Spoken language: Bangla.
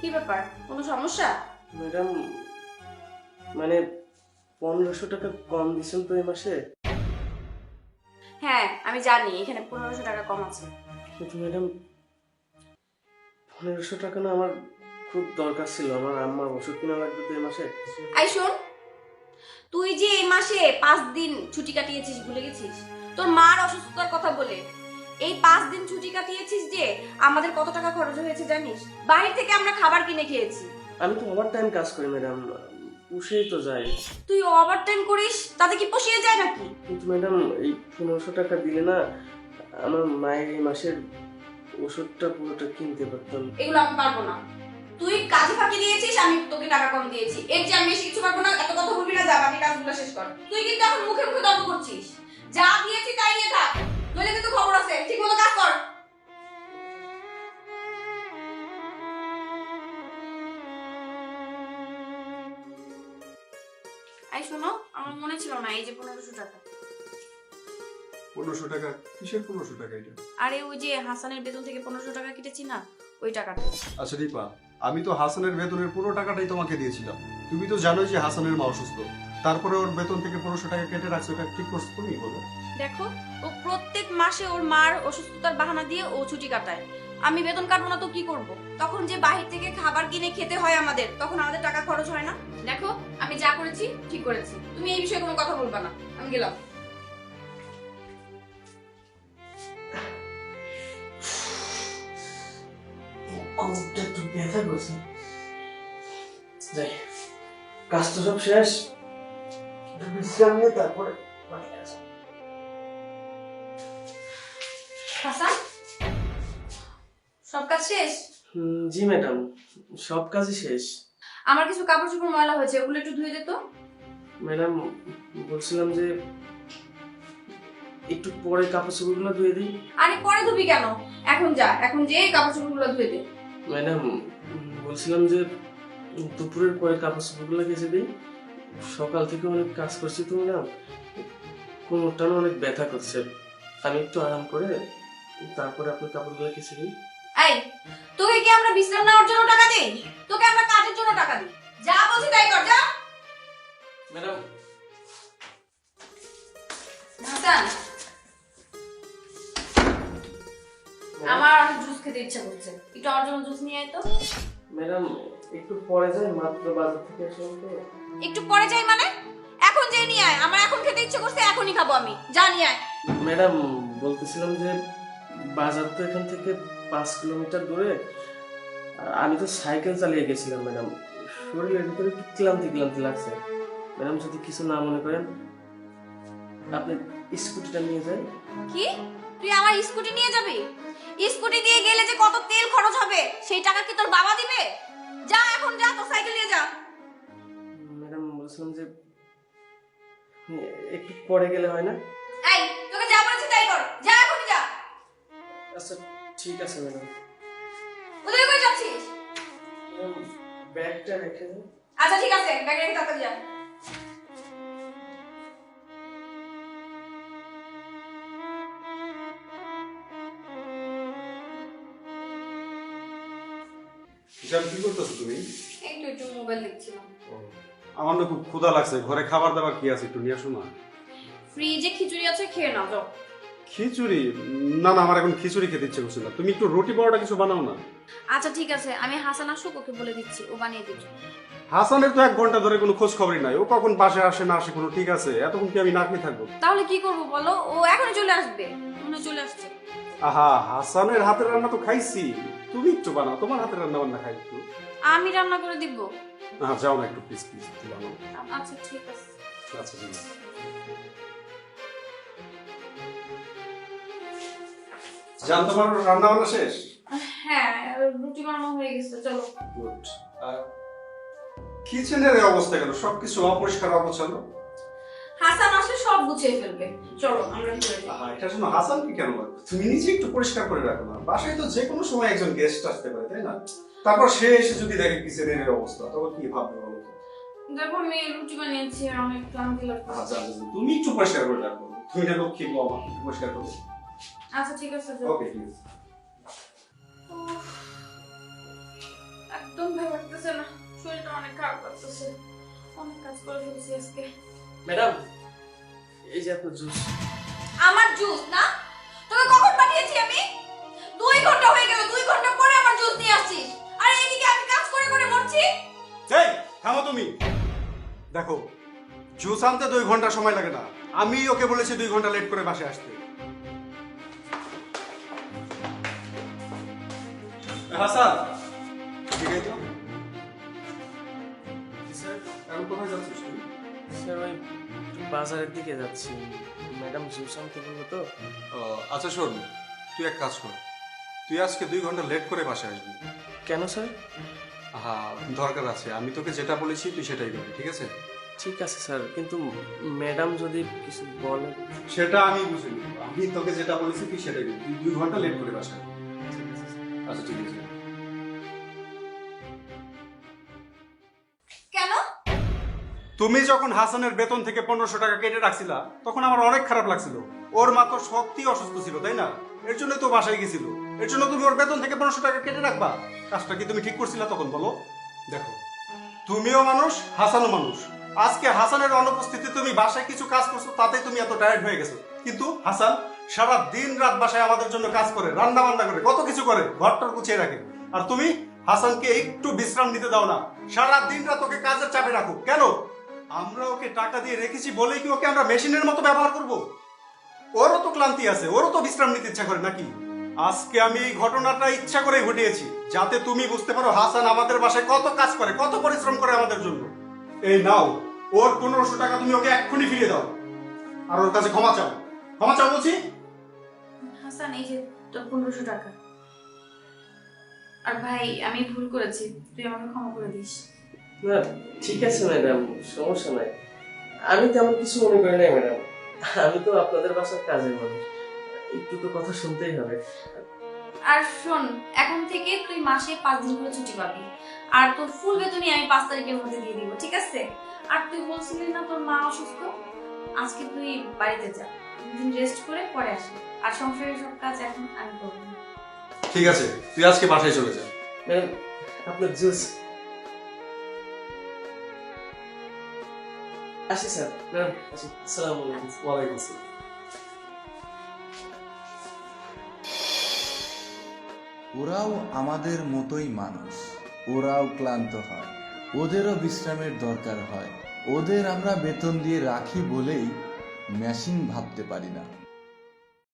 কি ব্যাপার? কোনো সমস্যা? ম্যাডাম মানে পনেরোশো টাকা কম দিছেন তো এই মাসে? হ্যাঁ আমি জানি এখানে পনেরোশো টাকা কম আছে। কিন্তু ম্যাডাম পনেরোশো টাকা না আমার খুব দরকার ছিল আমার আম্মার ওষুধ কিনা লাগবে তো এই মাসে। আই শোন তুই যে এই মাসে পাঁচ দিন ছুটি কাটিয়েছিস ভুলে গেছিস? তোর মার অসুস্থতার কথা বলে। এই পাঁচ দিন ছুটি কাটিয়েছিস যে আমাদের কত টাকা খরচ হয়েছে জানিস? বাইরে থেকে আমরা খাবার কিনে খেয়েছি। আমি তো ওভার টাইম কাজ করি ম্যাডাম পুষেই তো যাই। তুই ওভার টাইম করিস তাতে কি পুষিয়ে যায় নাকি? কিন্তু ম্যাডাম এই পনেরোশো টাকা দিলে না আমার মায়ের এই মাসের ওষুধটা পুরোটা কিনতে পারতাম। এগুলো আমি পারব না। তুই কাজে ফাঁকি দিয়েছিস আমি তোকে টাকা কম দিয়েছি। এর যে আমি বেশি কিছু পারব না এত কথা বলবি না যা বাকি কাজগুলো শেষ কর। তুই কিন্তু এখন মুখে মুখে তর্ক করছিস। যা দিয়েছি তাই নিয়ে থাক। খবর আছে ঠিক মতো কাজ কর। আই শোনো আমার মনে ছিল না এই যে পনেরোশো টাকা। পনেরোশো টাকা? কিসের পনেরোশো টাকা এটা? আরে ওই যে হাসানের বেতন থেকে পনেরোশো টাকা কেটেছি না ওই টাকাটা। আচ্ছা দীপা আমি তো হাসানের বেতনের পুরো টাকাটাই তোমাকে দিয়েছিলাম। তুমি তো জানোই যে হাসানের মা অসুস্থ। তারপরে ওর বেতন থেকে পনেরোশো টাকা কেটে রাখছো এটা ঠিক করছ তুমি বলো। দেখো ও প্রত্যেক মাসে ওর মার অসুস্থতার বাহানা দিয়ে ও ছুটি কাটায়। আমি বেতন কাটবো না তো কি করব? তখন যে বাহির থেকে খাবার কিনে খেতে হয় আমাদের তখন আমাদের টাকা খরচ হয় না। দেখো আমি যা করেছি ঠিক করেছি। তুমি এই বিষয়ে কোনো কথা বলবা না। আমি গেলাম। কোমরটা একটু ব্যথা করছে। যাই কাজ তো সব শেষ। বিশ্রাম নিয়ে তারপরে হাসান? সব কাজ শেষ? জি ম্যাডাম সব কাজই শেষ। আমার কিছু কাপড় চোপড় ময়লা হয়েছে ওগুলো একটু ধুয়ে দে তো। ম্যাডাম বলছিলাম যে একটু পরে কাপড় চোপড়গুলো ধুয়ে দিই। আরে পরে ধুবি কেন? এখন যা এখন যে কাপড় চোপড়গুলো ধুয়ে দে। ম্যাডাম বলছিলাম যে দুপুরের পরে কাপড় চোপড়গুলো কেচে দিই। সকাল থেকে অনেক কাজ করছি তো ম্যাডাম কোমরটা না অনেক ব্যথা করছে। আমি একটু আরাম করে তারপরে আপনার কাপড়গুলো কেচে দিই। এই তোকে কি আমরা বিশ্রাম নেওয়ার জন্য টাকা দেই? তোকে আমরা কাজের জন্য টাকা দিই। যা বলছি তাই কর যা। ম্যাডাম। হাসান আমার জুস খেতে ইচ্ছা করছে। একটু আমার জন্য জুস নিয়ে আয় তো। ম্যাডাম একটু পরে যাই মাত্র বাজার থেকে আসলাম তো। একটু পরে যাই মানে? এখন যে নিয়ে আয় আমার এখন খেতে ইচ্ছে করছে এখনই খাব আমি। যা নিয়ে আয়। ম্যাডাম বলতেছিলাম যে বাজার তো এখান থেকে পাঁচ কিলোমিটার দূরে আর আমি তো সাইকেল চালিয়ে গেছিলাম ম্যাডাম। শরীরের ভিতরে একটু ক্লান্তি ক্লান্তি লাগছে। ম্যাডাম যদি কিছু না মনে করেন আপনি স্কুটিটা নিয়ে যান। কি? তুই আমার স্কুটি নিয়ে যাবি? স্কুটি দিয়ে গেলে যে কত তেল খরচ হবে সেই টাকা কি তোর বাবা দিবে? যা এখন যা তোর সাইকেল নিয়ে যা। বলছিলাম যে একটু পরে গেলে হয় না? এই তোকে যা বলেছি তাই কর। যা এখনই যা। আচ্ছা ঠিক আছে ম্যাডাম। কোথায় করে যাচ্ছিস? ব্যাগটা রেখে আচ্ছা ঠিক আছে ব্যাগে রেখে তাড়াতাড়ি যা। হিসাব কি করতেছো তুমি? একটু একটু মোবাইল দেখছিলাম। আমার না খুব ক্ষুধা লাগছে। ঘরে খাবার দাবার কি আছে একটু নিয়ে আসো না। ফ্রিজে খিচুড়ি আছে খেয়ে নাও যাও। খিচুড়ি? না না আমার এখন খিচুড়ি খেতে ইচ্ছে করছে না। তুমি একটু রুটি পরোটা কিছু বানাও না। আচ্ছা ঠিক আছে। আমি হাসান আসুক ওকে বলে দিচ্ছি। ও বানিয়ে দিচ্ছে হাসানের তো এক ঘণ্টা ধরে কোনো খোঁজ খবরই নাই। ও কখন বাসে আসে না আসে কোনো ঠিক আছে। এতক্ষণ কি আমি না খেয়ে থাকব? তাহলে কি করব বলো? ও এখনই চলে আসবে। মনে চলে আসছে। আহা হাসানের হাতের রান্না তো খাইছি। তুমি একটু বানাও। তোমার হাতের রান্না বান্না খাই একটু। আমি রান্না করে দিব। হ্যাঁ যাও না একটু প্লিজ প্লিজ একটু বানাও। আচ্ছা ঠিক আছে। আচ্ছা ঠিক আছে। জান তোমার রান্না বান্না শেষ? হ্যাঁ রুটি বানানো হয়ে গেছে চলো। গুড কিচেনের এই অবস্থা কেন? সবকিছু অপরিষ্কার অপছন্দ? হাসান আসলে সব গুছিয়ে ফেলবে। চলো আমরা ভিতরে যাই আহা, এটার জন্য হাসান কি কেন? তুমি নিজে একটু পরিষ্কার করে রাখো না। বাসায় তো যে কোনো সময় একজন গেস্ট আসতে পারে তাই না? তারপর সে এসে যদি দেখে কিচেনের এই অবস্থা তখন কি ভাববে বলো দেখো আমি রুটি বানিয়েছি আর আমি ক্লান্তি লাগছে আচ্ছা, আচ্ছা আচ্ছা তুমি একটু পরিষ্কার করে রাখো তুমি দেখো কি বাবা পরিষ্কার করো। আচ্ছা ঠিক আছে ওকে ঠিক আছে। একদম ভালো লাগতেছে না। শরীরটা অনেক খারাপ লাগতেছে। অনেক কাজ করে ফেলেছি আজকে। ম্যাডাম এই যে আপনার জুস। আমার জুস না? দেখো জুস আনতে দুই ঘণ্টা সময় লাগে না। আমি ওকে বলেছি দুই ঘণ্টা লেট করে বাসে আসতে। হাসান। ঠিক আছে? স্যার এখন কোথায় যাচ্ছিস তুই? স্যার ওই বাজারের দিকে যাচ্ছি। ম্যাডাম জুস আনতে বলল তো। আচ্ছা শোন তুই এক কাজ কর। তুই আজকে দুই ঘণ্টা লেট করে বাসে আসবি। কেন স্যার? হ্যাঁ দরকার আছে। আমি তোকে যেটা বলেছি তুই সেটাই করবি ঠিক আছে? ঠিক আছে স্যার কিন্তু ম্যাডাম যদি কিছু বলে। সেটা আমি বুঝে নিব। আমি তোকে যেটা বলেছি তুই সেটাই তুই দুই ঘণ্টা লেট করে বাসা। আচ্ছা ঠিক আছে। কেন? তুমি যখন হাসানের বেতন থেকে পনেরোশো টাকা কেটে রাখছিলা তখন আমার অনেক খারাপ লাগছিল। ওর মা তো সত্যি অসুস্থ ছিল তাই না? এর জন্য তো বাসায় গেছিল। এর জন্য তুমি ওর বেতন থেকে পনেরোশো টাকা কেটে রাখবা। কাজটা কি তুমি ঠিক করছিলা তখন বলো? দেখো তুমিও মানুষ হাসানও মানুষ। আজকে হাসানের অনুপস্থিতি, তুমি বাসায় কিছু কাজ করছ তাতে তুমি এত টায়ার্ড হয়ে গেছো। কিন্তু হাসান সারা দিন রাত বাসায় আমাদের জন্য কাজ করে, রান্না বান্না করে, কত কিছু করে, ঘরটার গুছিয়ে রাখে। আর তুমি হাসানকে একটু বিশ্রাম নিতে দাও না। সারা দিন রাত ওকে কাজের চাপে রাখো। কেন? আমরা ওকে টাকা দিয়ে রেখেছি বলেই কি ওকে আমরা মেশিনের মতো ব্যবহার করব? ওরও তো ক্লান্তি আছে, ওরও তো বিশ্রাম নিতে ইচ্ছা করে নাকি? আজকে আমি এই ঘটনাটা ইচ্ছা করে ঘটিয়েছি, যাতে তুমি বুঝতে পারো হাসান আমাদের বাসায় কত কাজ করে, কত পরিশ্রম করে আমাদের জন্য। এই নাও ওর পনেরোশো টাকা তুমি ওকে এক্ষুনি ফিরিয়ে দাও। আর ওর কাছে ক্ষমা চাও। ক্ষমা চাও বলছি? হাসান এই যে তোর পনেরোশো টাকা। আর ভাই আমি ভুল করেছি। তুই আমাকে ক্ষমা করে দিস। না ঠিক আছে ম্যাডাম সমস্যা নাই। আমি তেমন কিছু মনে করি নাই ম্যাডাম। আমি তো আপনাদের বাসার কাজের মানুষ। একটু তো কথা শুনতেই হবে। আর শোন এখন থেকে তুই মাসে পাঁচ দিন করে ছুটি পাবি। আর তোর ফুল বেতনই আমি পাঁচ তারিখের মধ্যে দিয়ে দিব ঠিক আছে? আর তুই বলছিলি না তোর মা অসুস্থ? আজকে তুই বাড়িতে যা দিন রেস্ট করে পরে আসবি। আর সংসারের সব কাজ এখন আমি করব। ঠিক আছে তুই আজকে বাসায় চলে যা। আপনার জুস আসি স্যার আসি। আসসালামু আলাইকুম। ওয়ালাইকুম আসসালাম। ওরাও আমাদের মতোই মানুষ। ওরাও ক্লান্ত হয়। ওদেরও বিশ্রামের দরকার হয়। ওদের আমরা বেতন দিয়ে রাখি বলেই মেশিন ভাবতে পারি না।